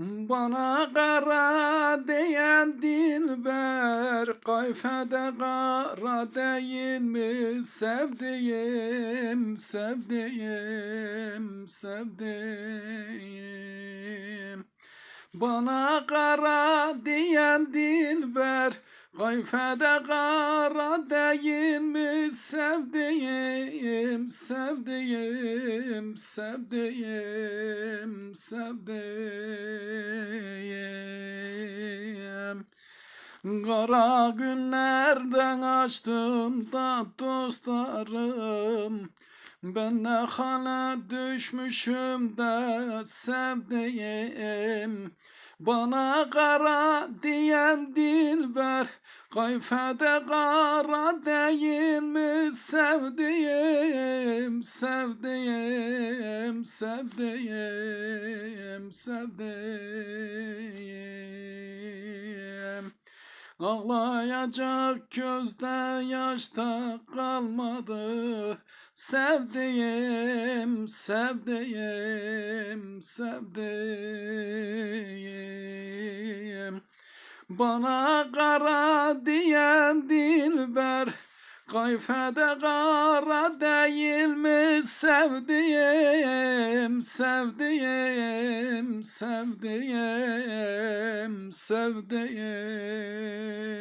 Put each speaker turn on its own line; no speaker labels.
Bana kara diyen dilber Kayfede kara değil mi Sevdiğim, sevdiğim, sevdiğim Bana kara diyen dilber Kayfede kara değil mi? Sevdiğim, sevdiğim, sevdiğim, sevdiğim. Kara günlerden açtım da dostlarım. Ben ne hale düşmüşüm de sevdiğim. Bana kara diyen dilber Kayfede kara değil mi? Sevdiğim Sevdiğim, sevdiğim, sevdiğim. Ağlayacak gözde yaşta kalmadı. Sevdiğim, sevdiğim, sevdiğim Bana kara diyen dilber Kayfede kara değil mi sevdiğim, sevdiğim, sevdiğim, sevdiğim.